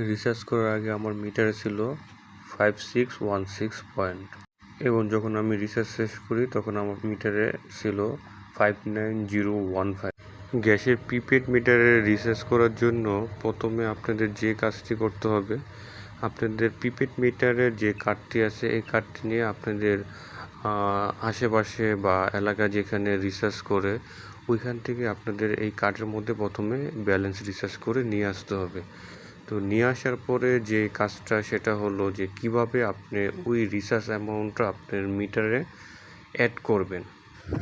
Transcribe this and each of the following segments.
Recharge করার আগে আমার মিটারে ছিল five six one six point এবং যখন আমি রিচার্জ শেষ করি, তখন আমার মিটারে ছিল five nine zero one five গ্যাসের প্রিপেড মিটারে রিচার্জ করার জন্য প্রথমে আপনাদের যে কাজটি করতে হবে, আপনাদের প্রিপেড মিটারের যে কার্ডটি আছে, এই কার্ডটি নিয়ে আপনাদের আশেপাশে বা এলাকা যেখানে রিচার্জ করে, ওইখান থেকে আপনাদের এই কার্ডের মধ্যে প্রথমে ব্যালেন্স রিচার্জ করে নিয়ে আসতে হবে। তো নিয়ে আসার পরে যে কাজটা সেটা হলো যে কীভাবে আপনি ওই রিচার্জ অ্যামাউন্টটা আপনার মিটারে অ্যাড করবেন।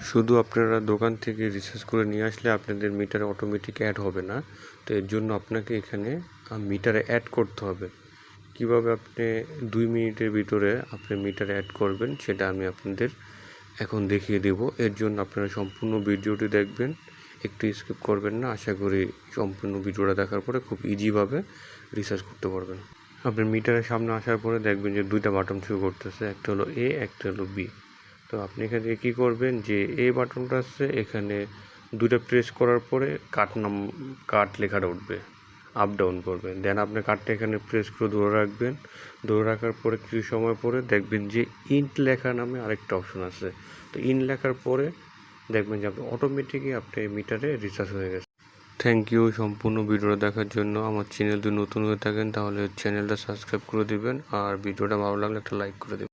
শুধু আপনারা দোকান থেকে রিচার্জ করে নিয়ে আসলে আপনাদের মিটারে অটোমেটিক অ্যাড হবে না, তো এর জন্য আপনাকে এখানে মিটারে অ্যাড করতে হবে। কীভাবে আপনি দুই মিনিটের ভিতরে আপনি মিটারে অ্যাড করবেন সেটা আমি আপনাদের এখন দেখিয়ে দেব। এর জন্য আপনারা সম্পূর্ণ ভিডিওটি দেখবেন। একটু স্কিপ করবেন না। আশা করি সম্পূর্ণ ভিডিওটা দেখার পরে খুব ইজিভাবে রিসার্চ করতে পারবেন। আপনার মিটারের সামনে আসার পরে দেখবেন যে দুইটা বাটন শুরু করতেছে, একটা হলো এ একটা হলো বি তো আপনি এখান থেকে কী করবেন যে এ বাটনটা আসছে, এখানে দুইটা প্রেস করার পরে কাট নাম কাট লেখাটা উঠবে আপ ডাউন করবেন। দেন আপনি কার্ডটা এখানে প্রেস করে ধরে রাখবেন। ধরে রাখার পরে কিছু সময় পরে দেখবেন যে ইন্ট লেখা নামে আরেকটা অপশন আছে। তো ইন লেখার পরে দেখবেন যে আপনি অটোমেটিকই আপনি মিটারে রিচার্জ হয়ে গেছে। থ্যাংক ইউ সম্পূর্ণ ভিডিওটা দেখার জন্য। আমার চ্যানেল যদি নতুন হয়ে থাকেন, তাহলে চ্যানেলটা সাবস্ক্রাইব করে দিবেন আর ভিডিওটা ভালো লাগলে একটা লাইক করে দেবেন।